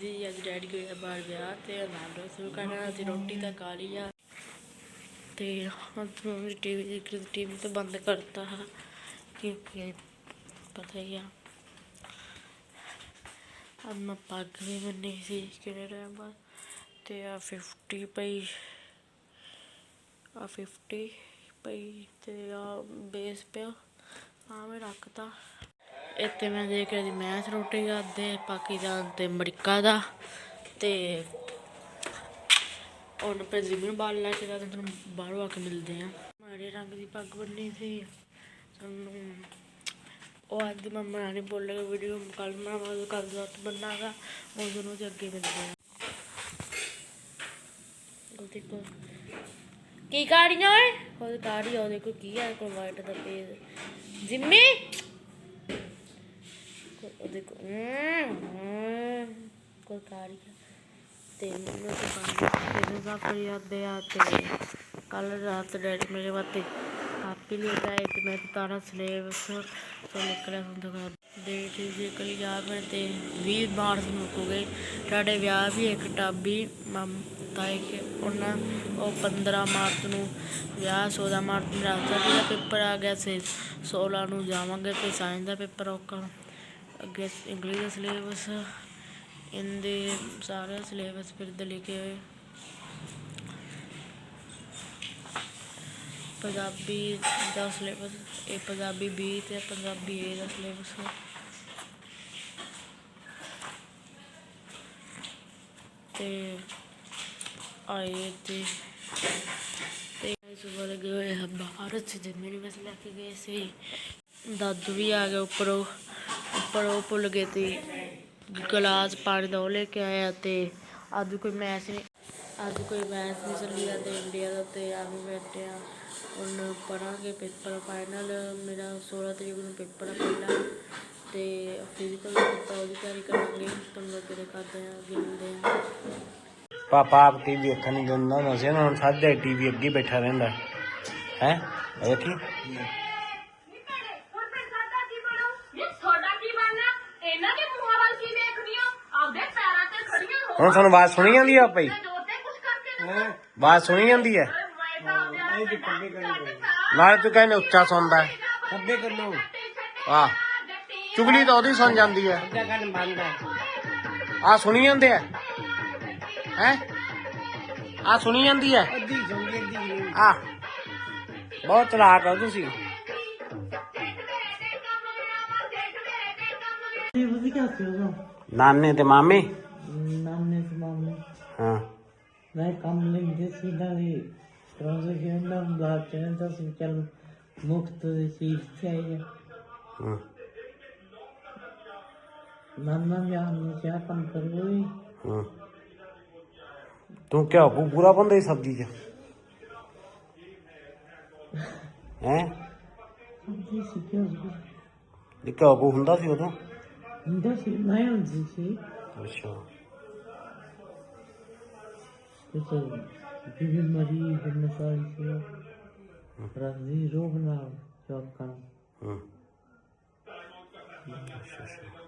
ਜੀ, ਅੱਜ ਡੈਡੀ ਗਏ ਬਾਹਰ ਵਿਆਹ ਤੇ ਆਨੰਦ ਸ਼ੁਰੂ ਕਰਨਾ ਅਸੀਂ ਰੋਟੀ ਤਾਂ ਖਾ ਲਈ ਆ। ਤੇ ਹੁਣ ਮੈਂ ਟੀਵੀ ਦੇਖ ਰਹੀ ਟੀਵੀ ਤਾਂ ਬੰਦ ਕਰਤਾ ਹੈ ਕਿਉਂਕਿ ਪਤਾ ਹੀ ਆ। ਅੱਜ ਮੈਂ ਪੱਗ ਵੀ ਬੰਨੀ ਸੀ, ਕਿਹੜੇ ਟਾਈਮ ਬਾਅਦ ਤੇ ਆ 50 ਪਈ ਆ 50 ਪਈ ਤੇ ਆ ਬੇਸ ਪਿਆ ਆ ਮੈਂ ਰੱਖਤਾ। ਇੱਥੇ ਮੈਂ ਦੇਖ ਰਹੀ ਮੈਚ ਰੋਟੀ ਕਰਦੇ ਪਾਕਿਸਤਾਨ ਤੇ ਅਮਰੀਕਾ ਦਾ ਤੇ ਉਹਨ ਪਰ ਜ਼ਿਮਨ ਬਾਲ ਲੈ ਕੇ ਜਾਂਦੇ ਤੁਹਾਨੂੰ ਬਾਹਰੋਂ ਆ ਕੇ ਮਿਲਦੇ ਆ ਮਾੜੇ ਰੰਗ ਦੀ ਪੱਗ ਬੰਨੀ ਸੀ ਸਾਨੂੰ ਉਹ ਅੱਜ ਮੰਮਾ ਨੇ ਬੋਲਿਆ ਵੀਡੀਓ ਕੱਲ ਬਣਾਵਾਂਗੇ ਕੱਲ ਦਾ ਬਣਾਗਾ ਉਹ ਦੋਨੋਂ ਦੇ ਅੱਗੇ ਮਿਲਦੇ ਆ ਉਹ ਦੇਖੋ, ਕੀ ਕਾੜੀਆਂ ਓਏ? ਉਹ ਕਾੜੀ ਉਹ ਦੇਖੋ ਕੀ ਆ, ਕੋਈ ਵਾਈਟ ਦਾ ਪੇਜ। ਜਿੰਮੀ? ਉਹ ਦੇਖੋ ਕੋਈ ਕਾੜੀ ਆ। ਤੇ ਮੈਨੂੰ ਤਾਂ ਪਾਣੀ ਤੇ ਦਾ ਆ ਤੇ ਕੱਲ ਰਾਤ ਡੈਡੀ ਮੇਰੇ ਵਾਸਤੇ ਕਾਪੀ ਲੈ ਕੇ ਆਏ ਤੇ ਮੈਂ ਤਾਰਾ ਸਿਲੇਬਸ ਤੋਂ ਨਿਕਲਿਆ ਹੁੰਦਾ ਕਰ ਡੇਟ ਜੇ ਕਲੀ ਮੈਂ ਤੇ 20 ਮਾਰਚ ਨੂੰ ਮੁੱਕੂਗੇ। ਸਾਡੇ ਵਿਆਹ ਵੀ ਇੱਕ ਟਾਬੀ, ਮਮ ਤਾਏ ਕੇ ਉਹਨਾਂ, ਉਹ 15 ਮਾਰਚ ਨੂੰ ਵਿਆਹ 16 ਮਾਰਚ ਨੂੰ ਰਾਤ ਦਾ ਪੇਪਰ ਆ ਗਿਆ ਸੀ 16 ਨੂੰ ਜਾਵਾਂਗੇ ਤੇ ਸਾਇੰਸ ਦਾ ਪੇਪਰ ਔਕਾ ਅੱਗੇ ਇੰਗਲਿਸ਼ ਦਾ ਸਿਲੇਬਸ ਇਹਦੇ ਸਾਰਾ ਸਿਲੇਬਸ ਫਿਰ ਦੇ ਲਿਖੇ ਹੋਏ ਪੰਜਾਬੀ ਦਾ ਸਿਲੇਬਸ ਇਹ ਪੰਜਾਬੀ ਬੀ ਤੇ ਪੰਜਾਬੀ ਏ ਦਾ ਸਿਲੇਬਸ ਤੇ ਆਏ ਤੇ ਤੇ ਸੁਬਹ ਲੱਗੇ ਹੋਏ ਬਾਹਰ ਚ, ਜਿੰਨੇ ਵੀ ਬਸ ਲੈ ਕੇ ਗਏ ਸੀ। ਦਾਦੂ ਵੀ ਆ ਗਏ ਉੱਪਰੋਂ। ਉੱਪਰ ਉਹ ਭੁੱਲ ਗਏ ਤੇ ਗਲਾਸ ਪਾਣੀ ਦਾ ਉਹ ਲੈ ਕੇ ਆਇਆ ਤੇ ਅੱਜ ਕੋਈ ਮੈਚ ਨਹੀਂ, ਅੱਜ ਕੋਈ ਮੈਚ ਨਹੀਂ ਚੱਲੀ ਆ ਤੇ ਇੰਡੀਆ ਦਾ ਤੇ ਆਵੇਂ ਬੈਠੇ ਆ। ਹੁਣ ਪੜਾਂਗੇ ਪੇਪਰ ਫਾਈਨਲ ਮੇਰਾ 16 ਤਰੀਕ ਨੂੰ ਪੇਪਰ ਆ ਪਹਿਲਾ ਤੇ ਫਿਜ਼ੀਕਲ ਪੇਪਰ ਉਹਦੀ ਤਿਆਰੀ ਕਰਾਂਗੇ, ਤੁਹਾਨੂੰ ਅੱਗੇ ਦਿਖਾਉਂਦੇ ਆ, ਅੱਗੇ ਆ। ਪਾਪਾ ਆਪ ਟੀਵੀ ਵੇਖਣ ਨਹੀਂ ਦਿੰਦਾ ਹੁੰਦਾ ਸੀ ਨਾ, ਹੁਣ ਸਾਡਾ ਟੀਵੀ ਅੱਗੇ ਬੈਠਾ ਰਹਿੰਦਾ। ਹੈ? ਵੇਖੀ ਹੁਣ ਫਿਰ ਸਾਡਾ ਕੀ ਬਣੂ ਇਹ ਤੁਹਾਡਾ ਕੀ ਬਣਨਾ ਇਹਨਾਂ ਦੇ ਮੂੰਹਾਂ ਵੱਲ ਕੀ ਵੇਖਦੀ ਹੋ ਆਪਦੇ ਪੈਰਾਂ ਤੇ ਖੜੀਆਂ ਹੋ ਹੁਣ ਤੁਹਾਨੂੰ ਆਵਾਜ਼ ਸੁਣੀ ਜਾਂਦੀ ਆ ਭਾਈ? ਆਵਾਜ਼ ਸੁਣੀ ਜਾਂਦੀ ਹੈ ਨਾਲ ਤੂੰ ਕਹਿੰਦੇ ਉੱਚਾ ਸੁਣਦਾ। ਹੈ ਅੱਗੇ ਕਰ ਲੋ ਆਹ। ਚੁਗਲੀ ਤਾਂ ਉਹਦੀ ਸੁਣ ਜਾਂਦੀ ਹੈ ਆ ਸੁਣੀ ਜਾਂਦੇ ਆ? ਹੈ? ਆ? ਸੁਣੀ ਜਾਂਦੀ ਹੈ ਆ ਬਹੁਤ ਚਲਾਕ ਹੋ ਤੁਸੀਂ। ਨਾਨੇ ਤੇ ਮਾਮੇ? ਨਾਮਨੇ ਸਮਾਮਨੇ ਹਾਂ। ਮੈਂ ਕੰਮ ਲੈਂਦੇ ਸੀ ਨਾ ਵੀ ਟ੍ਰਾਂਜੈਕਸ਼ਨ ਦਾ ਬਲਾਕ ਚੈਨਲ ਦਾ ਸੀ ਚੱਲ ਮੁਫਤ ਦੀ ਚੀਜ਼ ਚਾਹੀਏ ਹਾਂ। ਨਾਨਾ ਯਾਰ ਨੇ ਕਿਹਾ ਕੰਮ ਕਰੋ ਹੀ। ਤੂੰ ਕਿਆ ਪੂ- ਪੂਰਾ ਬੰਦਾ ਹੀ ਸਬਜ਼ੀ ਚ? ਹੈ? ਸਮਝੀ ਸੀ। ਕਿ ਉਸ ਇਹ ਕਿਆ ਪੂ ਹੁੰਦਾ ਸੀ ਉਦੋਂ? ਹੁੰਦਾ ਸੀ ਮੈਂ ਹੁੰਦੀ ਸੀ। ਅੱਛਾ। ਸੀ ਰੋਗ ਨਾਲ ਜੋਬ ਕਰਨ ਹਾਂ ਅੱਛਾ ਅੱਛਾ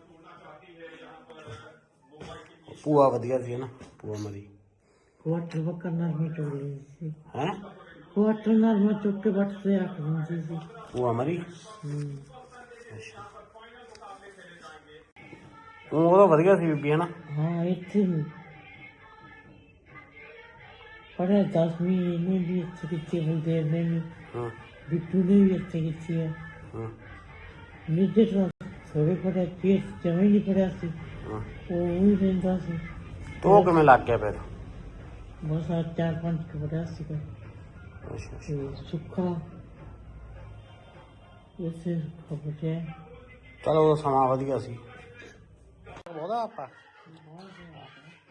ਪੂਆ ਵਧੀਆ ਸੀ ਨਾ ਪੂਆ ਮਰੀ ਕੁਆਟਰ ਵਕਰ ਨਾਲ ਮੈਂ ਚੋੜ ਲਈ ਸੀ ਹੈ ਕੁਆਟਰ ਨਾਲ ਮੈਂ ਚੁੱਕ ਕੇ ਬੱਟ ਤੇ ਰੱਖ ਦਿੰਦੀ ਸੀ ਪੂਆ ਮਰੀ। ਅੱਛਾ ਉਹ ਉਹਦਾ ਵਧੀਆ ਸੀ ਬੀਬੀ ਹੈ ਨਾ ਹਾਂ ਇੱਥੇ ਪੜਿਆ ਦਸਵੀਂ ਇਹਨੇ ਵੀ ਇੱਥੇ ਕੀਤੀ ਬਲਦੇਵ ਨੇ ਵੀ ਹਾਂ। ਬਿੱਟੂ ਨੇ ਵੀ ਇੱਥੇ ਕੀਤੀ ਹੈ ਹਾਂ। ਨਿੱਜੇ ਤੋਂ ਥੋੜੇ ਪੜਿਆ ਪੀਰ ਜਮੇ ਨਹੀਂ ਪੜਿਆ ਸੀ। ਹਾਂ। ਉਹ ਹੀ ਰਹਿੰਦਾ ਸੀ। ਤੋ ਕਿਵੇਂ ਲੱਗ ਗਿਆ ਫਿਰ? ਬਸ ਆ ਚਾਰ ਪੰਜ ਕੁ ਪੜਿਆ ਸੀ ਅੱਛਾ ਅੱਛਾ। ਤੇ ਸੁੱਖਾ ਇਸੇ ਚਲੋ ਉਹ ਸਮਾਂ ਵਧੀਆ ਸੀ। ਉਹਦਾ ਆਪਾਂ।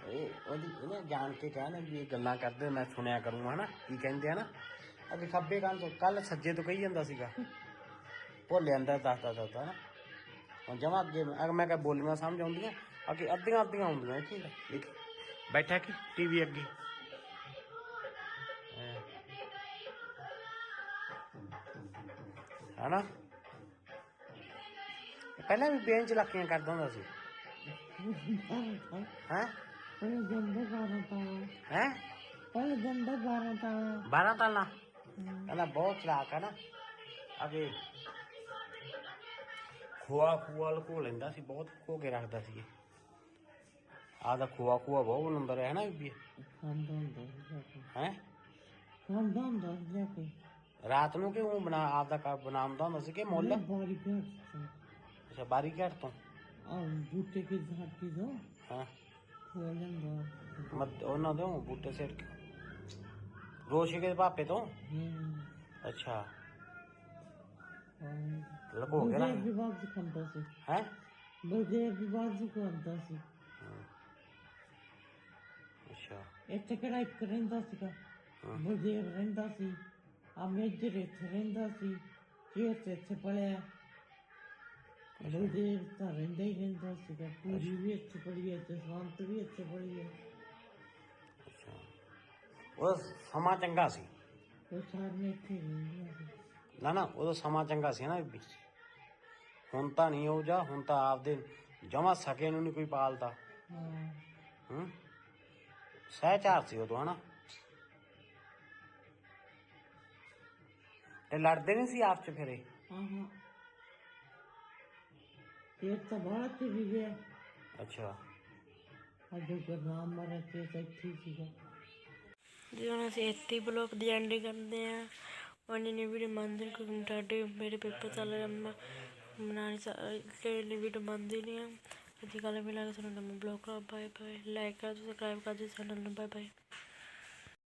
ਇਹ ਉਹਦੀ ਇਹਨੇ ਜਾਣ ਕੇ ਕਹਿਣਾ ਵੀ ਇਹ ਗੱਲਾਂ ਕਰਦੇ ਮੈਂ ਸੁਣਿਆ ਕਰੂੰਗਾ ਹਨਾ? ਕੀ ਕਹਿੰਦੇ ਆ ਨਾ? ਅੱਗੇ ਖੱਬੇ ਕੰਨ ਤੋਂ ਕੱਲ ਸੱਜੇ ਤੋਂ ਕਹੀ ਜਾਂਦਾ ਸੀਗਾ। ਭੁੱਲ ਜਾਂਦਾ ਦੱਸਦਾ ਦੱਸਦਾ ਨਾ ਹੁਣ ਜਮਾ ਅੱਗੇ ਅਗਰ ਮੈਂ ਕਿਹਾ ਬੋਲੀਆਂ ਸਮਝ ਆਉਂਦੀਆਂ, ਅੱਗੇ ਅੱਧੀਆਂ ਅੱਧੀਆਂ ਆਉਂਦੀਆਂ, ਠੀਕ ਹੈ ਦੇਖ। ਬੈਠਾ ਕੀ ਟੀਵੀ ਅੱਗੇ? ਹੈਂ। ਹਨਾ? ਪਹਿਲਾਂ ਵੀ ਬੇਂਚ ਲਾਕੀਆਂ ਕਰਦਾ ਹੁੰਦਾ ਸੀ। ਹੈ? ਪਹਿਲੇ ਜੰਦੇ ਬਾਰਾਂ ਤਾਂ। ਹੈ? ਪਹਿਲੇ ਜੰਦੇ ਬਾਰਾਂ ਤਾਂ। 12 ਤਾਲਾ ਕਹਿੰਦਾ ਬਹੁਤ ਚਲਾਕ ਹੈ ਨਾ। ਅਗੇ ਖੋਆ ਖੂਆ ਲਕੋ ਲੈਂਦਾ ਸੀ ਬਹੁਤ ਖੋ ਕੇ ਰੱਖਦਾ ਸੀ ਆਦਾ ਖੋਆ ਖੂਆ ਬਹੁਤ ਨੰਬਰ ਹੈ ਨਾ ਬੀਬੀ ਹੁੰਦਾ ਹੈ? ਹੁੰਦਾ ਰਾਤ ਨੂੰ ਕਿ ਉਹ ਬਣਾ ਆਪਦਾ ਘਰ ਬਣਾਉਂਦਾ ਹੁੰਦਾ ਸੀ ਕਿ ਮੁੱਲ? ਬਾਰੀ ਅੱਛਾ ਬਾਰੀ ਘਰ ਤੋਂ। ਆ ਬੂਟੇ ਕੀ ਝਾਟੀ ਦੋ ਹਾਂ। ਖੋਲ ਲੈਂਦਾ। ਮਤ ਉਹਨਾਂ ਦੇ ਬੂਟੇ ਸਿਰ ਕੇ। ਰੋਸ਼ੀ ਦੇ ਪਾਪੇ ਤੋਂ? ਹੂੰ। ਅੱਛਾ। ਹਾਂ ਲਗੋ ਗਿਆ ਨਾ ਵੀ ਬਾਅਦ ਚ ਖਾਂਦਾ ਸੀ। ਹੈ? ਬਲਦੇਵ ਵੀ ਬਾਅਦ ਚ ਖਾਂਦਾ ਸੀ। ਅੱਛਾ। ਇੱਥੇ ਕਿਹੜਾ ਇੱਕ ਰਹਿੰਦਾ ਸੀਗਾ? ਬਲਦੇਵ ਰਹਿੰਦਾ ਸੀ। ਆ ਮੇਜਰ ਇੱਥੇ ਰਹਿੰਦਾ ਸੀ। ਇਹ ਇੱਥੇ ਪੜਿਆ ਬਲਦੇਵ ਤਾਂ ਰਹਿੰਦਾ ਹੀ ਰਹਿੰਦਾ ਸੀਗਾ। ਪੂਰੀ ਵੀ ਇੱਥੇ ਪੜੀ ਹੈ ਜਸਵੰਤ ਵੀ ਇੱਥੇ ਪੜੀ ਹੈ। ਅੱਛਾ। ਉਹ ਸਮਾਂ ਚੰਗਾ ਸੀ। ਉਹ ਸਾਰੇ ਇੱਥੇ ਹੀ ਰਹਿੰਦੇ ਸੀ। ਨਾ ਨਾ ਉਦੋਂ ਸਮਾਂ ਚੰਗਾ ਸੀ ਨਾ ਬੀਬੀ ਹੁਣ ਤਾਂ ਨਹੀਂ ਉਹ ਜਾ ਹੁਣ ਤਾਂ ਆਪਦੇ ਜਮਾ ਸਕੇ ਨੂੰ ਨਹੀਂ ਕੋਈ ਪਾਲਦਾ। ਹਾਂ। ਹੂੰ? ਸਹਿਚਾਰ ਸੀ ਉਦੋਂ ਹਨਾ? ਤੇ ਲੜਦੇ ਨਹੀਂ ਸੀ ਆਪ ਚ ਫਿਰ ਹਾਂ ਹਾਂ। ਇਹ ਤਾਂ ਬਾਹਰ ਚ ਵੀ ਗਿਆ। ਅੱਛਾ। ਅਜੇ ਗੁਰਨਾਮ ਮਹਾਰਾਜ ਤੇ ਤਾਂ ਇੱਥੇ ਹੀ ਸੀਗਾ। ਜੀ ਹੁਣ ਅਸੀਂ ਇੱਥੇ ਬਲੌਗ ਦੀ ਐਂਡਿੰਗ ਕਰਦੇ ਆ ਉਹਨੇ ਨੇ ਵੀਡੀਓ ਮੰਨਦੇ ਕਿਉਂਕਿ ਤੁਹਾਡੇ ਮੇਰੇ ਪੇਪਰ ਚੱਲ ਰਿਹਾ ਮੈਂ ਬਣਾ ਨਹੀਂ ਸਕਦੀ ਵੀਡੀਓ ਮੰਨਦੀ ਨਹੀਂ ਆ। ਅੱਜ ਕੱਲ੍ਹ ਮਿਲਾਂਗੇ ਤੁਹਾਨੂੰ ਨਵਾਂ ਬਲੌਗ ਬਾਏ ਬਾਏ ਲਾਈਕ ਕਰ ਸਬਸਕ੍ਰਾਈਬ ਕਰ ਦਿਓ ਚੈਨਲ ਨੂੰ ਬਾਏ ਬਾਏ